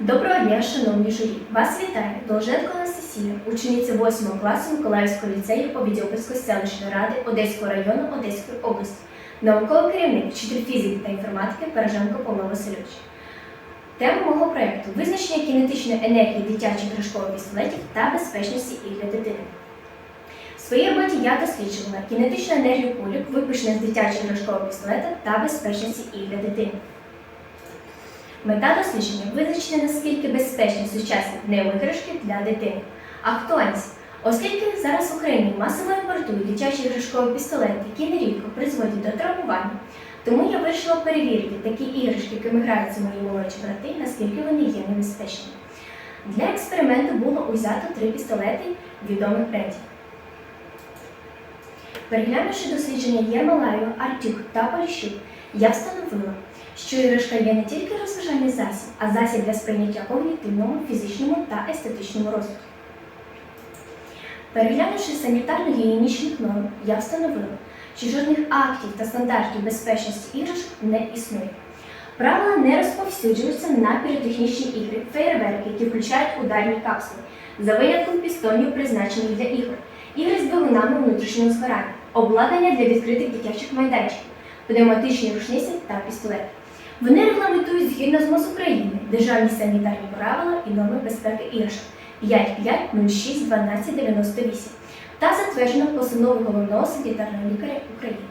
Доброго дня, шановні журі! Вас вітає Долженко Анастасія, учениця 8 класу Миколаївського ліцею Овідіопольської селищної ради Одеського району Одеської області, науковий керівник, вчитель фізики та інформатики Пораженко Павло Васильович. Тема мого проєкту визначення кінетичної енергії дитячих іграшкових пістолетів та безпечності ігри дитини. В своїй роботі я досліджувала кінетичну енергію кульок, випущених з дитячого іграшкового пістолета та безпечності ігри дитини. Мета дослідження визначити наскільки безпечні сучасні пневмоіграшки для дитини. Актуальність. Оскільки зараз в Україні масово імпортують дитячі іграшкові пістолети, які нерідко призводять до травмування, тому я вирішила перевірити такі іграшки, якими граються мої молодші брати, наскільки вони є небезпечними. Для експерименту було узято три пістолети відомих брендів. Переглянувши дослідження Єрмолаю, Артюк та Поліщук, я встановила, що іграшка є не тільки розважальний засіб, а засіб для сприйняття когнітивному, фізичному та естетичному розвитку. Переглянувши санітарно-гігієнічних норм, я встановила, що жодних актів та стандартів безпечності іграшок не існує. Правила не розповсюджуються на піротехнічні ігри, феєрверки, які включають ударні капсули, за винятком пістонів, призначених для ігор, ігри з двигунами внутрішнього згорання, обладнання для відкритих дитячих майданчиків, пневматичні рушниці та пістолети. Вони регламентують згідно з МОЗ України державні санітарні правила і норми безпеки іграшок 55061298 та затверджено постановою головного санітарного лікаря України.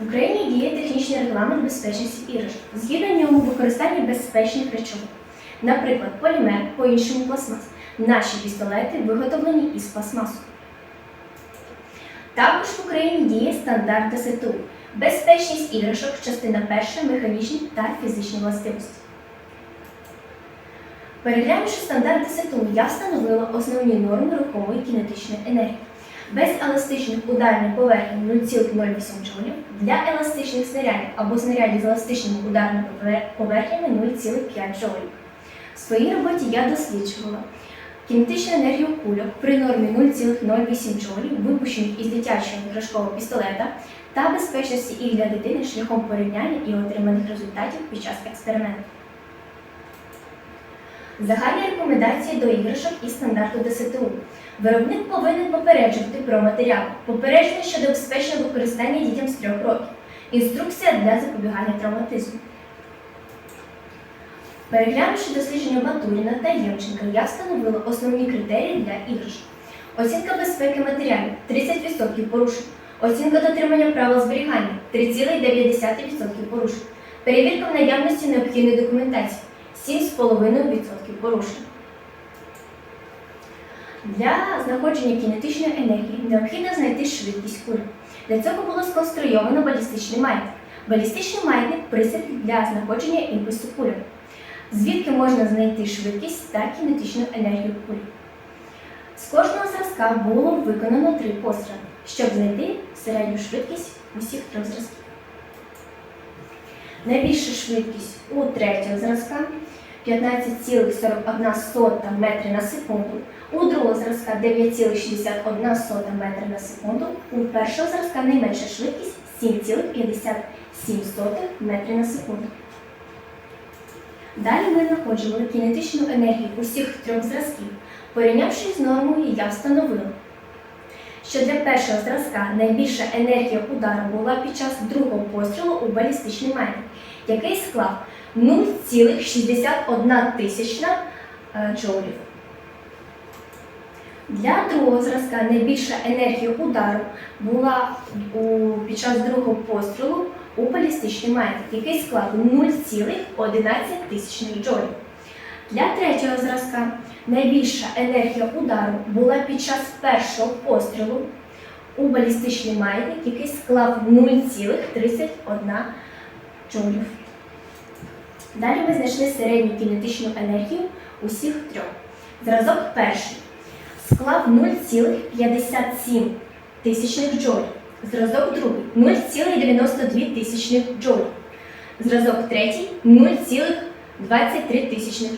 В Україні діє технічний регламент безпечності іграшок. Згідно ньому використання безпечних речовин. Наприклад, полімер, по-іншому пластмас. Наші пістолети виготовлені із пластмасу. Також в Україні діє стандарт ДСТУ безпечність іграшок, частина перша, механічні та фізичні властивості. Переглянувши стандарт ДСТУ, я встановила основні норми рухомої кінетичної енергії. Без еластичних ударних поверхень 0,08 джоулів, для еластичних снарядів або снарядів з еластичними ударними поверхнями 0,5 джоулів. В своїй роботі я досліджувала кінетичну енергію кульок при нормі 0,08 джоулів, випущених із дитячого іграшкового пістолета, та безпечності їх для дитини шляхом порівняння і отриманих результатів під час експерименту. Загальні рекомендації до іграшок і стандарту ДСТУ. Виробник повинен попереджувати про матеріал, попередження щодо безпечного використання дітям з 3 років, інструкція для запобігання травматизму. Переглянувши дослідження Батуріна та Євченка, я встановила основні критерії для іграшок. Оцінка безпеки матеріалів 30% порушень. Оцінка дотримання правил зберігання 3,9% порушень. Перевірка в наявності необхідної документації 7,5% порушень. Для знаходження кінетичної енергії необхідно знайти швидкість кулі. Для цього було сконструйовано балістичний маятник. Балістичний маятник пристрій для знаходження імпульсу кулі. Звідки можна знайти швидкість та кінетичну енергію кулі. З кожного зразка було виконано три постріли, щоб знайти середню швидкість усіх трьох зразків. Найбільша швидкість у третього зразка 15,41 метри на секунду, у другого зразка 9,61 метри на секунду, у першого зразка найменша швидкість 7,57 метри на секунду. Далі ми знаходжували кінетичну енергію усіх трьох зразків. Порівнявши з нормою, я встановила, що для першого зразка найбільша енергія удару була під час другого пострілу у балістичний маятник, який склав 0,61 тисячна е, джоулів. Для другого зразка найбільша енергія удару була під час другого пострілу у балістичний маятник, який склав 0,11 тисячних джоулів. Для третього зразка найбільша енергія удару була під час першого пострілу у балістичний маятник, який склав 0,31 джоулів. Далі ми знайшли середню кінетичну енергію усіх трьох. Зразок перший склав 0,57 тисячних джоулів. Зразок другий 0,92 тисячних. Зразок третій 0,23 тисячних.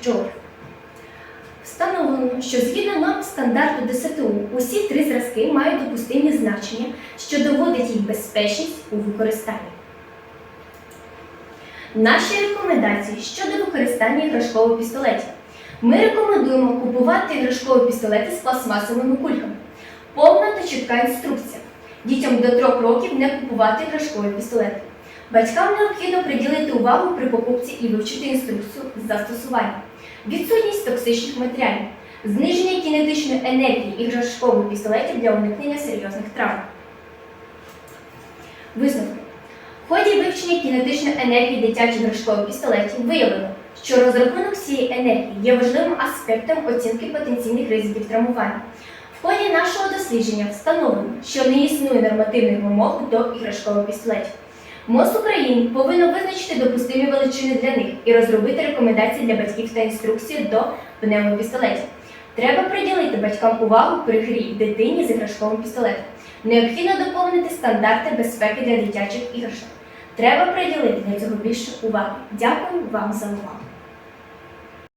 Встановлено, що згідно норм стандарту ДСТУ усі три зразки мають допустимі значення, що доводить їх безпечність у використанні. Наші рекомендації щодо використання іграшкових пістолетів. Ми рекомендуємо купувати іграшкові пістолети з пластмасовими кульками. Повна та чітка інструкція. Дітям до 3 років не купувати іграшкові пістолети. Батькам необхідно приділити увагу при покупці і вивчити інструкцію застосування. Відсутність токсичних матеріалів, зниження кінетичної енергії іграшкових пістолетів для уникнення серйозних травм. Висновки. В ході вивчення кінетичної енергії дитячих іграшкових пістолетів виявлено, що розрахунок цієї енергії є важливим аспектом оцінки потенційних ризиків травмування. В ході нашого дослідження встановлено, що не існує нормативних вимог до іграшкових пістолетів. МОЗ України повинно визначити допустимі величини для них і розробити рекомендації для батьків та інструкції до пневмопістолетів. Треба приділити батькам увагу при грі дитині з іграшковим пістолетом. Необхідно доповнити стандарти безпеки для дитячих іграшок. Треба приділити для цього більше уваги. Дякую вам за увагу.